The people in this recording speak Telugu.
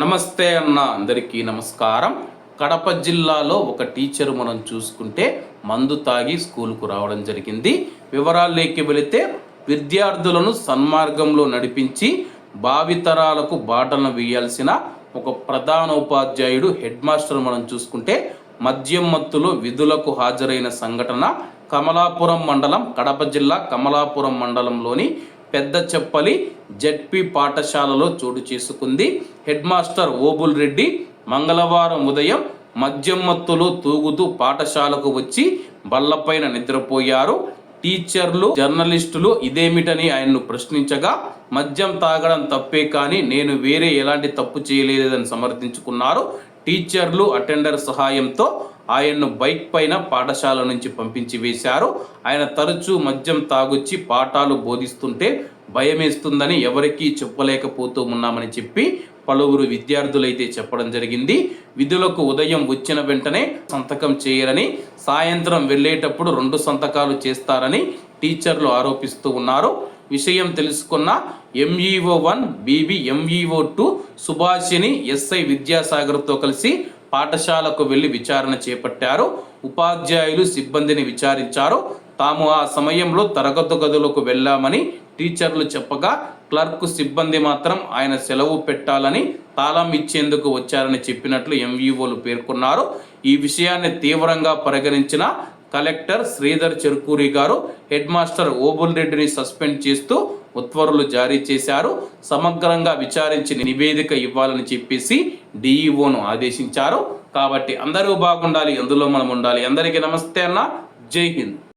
నమస్తే అన్న అందరికీ నమస్కారం. కడప జిల్లాలో ఒక టీచర్ మనం చూసుకుంటే మందు తాగి స్కూల్కు రావడం జరిగింది. వివరాల్లోకి వెళితే విద్యార్థులను సన్మార్గంలో నడిపించి భావితరాలకు బాటలను వేయాల్సిన ఒక ప్రధాన ఉపాధ్యాయుడు హెడ్ మాస్టర్ మనం చూసుకుంటే మద్యం మత్తులో విధులకు హాజరైన సంఘటన కమలాపురం మండలం కడప జిల్లా కమలాపురం మండలంలోని పెద్ద చెప్పలి జెడ్పీ పాఠశాలలో చోటు చేసుకుంది. హెడ్ మాస్టర్ ఓబుల్ రెడ్డి మంగళవారం ఉదయం మద్యమత్తులో తూగుతూ పాఠశాలకు వచ్చి బల్లపైన నిద్రపోయారు. టీచర్లు జర్నలిస్టులు ఇదేమిటని ఆయన్ను ప్రశ్నించగా మద్యం తాగడం తప్పే కానీ నేను వేరే ఎలాంటి తప్పు చేయలేదని సమర్థించుకున్నారు. టీచర్లు అటెండర్ సహాయంతో ఆయన్ను బైక్ పైన పాఠశాల నుంచి పంపించి వేశారు. ఆయన తరచూ మద్యం తాగొచ్చి పాఠాలు బోధిస్తుంటే భయమేస్తుందని ఎవరికీ చెప్పలేకపోతూ ఉన్నామని చెప్పి పలువురు విద్యార్థులైతే చెప్పడం జరిగింది. విధులకు ఉదయం వచ్చిన వెంటనే సంతకం చేయరని సాయంత్రం వెళ్ళేటప్పుడు రెండు సంతకాలు చేస్తారని టీచర్లు ఆరోపిస్తూ ఉన్నారు. విషయం తెలుసుకున్న MEO one Bibi MEO two Subhashini SI విద్యాసాగర్తో కలిసి పాఠశాలకు వెళ్ళి విచారణ చేపట్టారు. ఉపాధ్యాయులు సిబ్బందిని విచారించారు. తాము ఆ సమయంలో తరగతి గదులకు వెళ్ళామని టీచర్లు చెప్పగా క్లర్క్ సిబ్బంది మాత్రం ఆయన సెలవు పెట్టాలని తాళం ఇచ్చేందుకు వచ్చారని చెప్పినట్లు ఎంఈఓలు పేర్కొన్నారు. ఈ విషయాన్ని తీవ్రంగా పరిగణించిన కలెక్టర్ శ్రీధర్ చెరుకూరి గారు హెడ్ మాస్టర్ ఓబుల్ రెడ్డిని సస్పెండ్ చేస్తూ ఉత్తర్వులు జారీ చేశారు. సమగ్రంగా విచారించి నివేదిక ఇవ్వాలని చెప్పేసి డిఈఓను ఆదేశించారు. కాబట్టి అందరూ బాగుండాలి అందులో మనం ఉండాలి. అందరికీ నమస్తే అన్న. జై హింద్.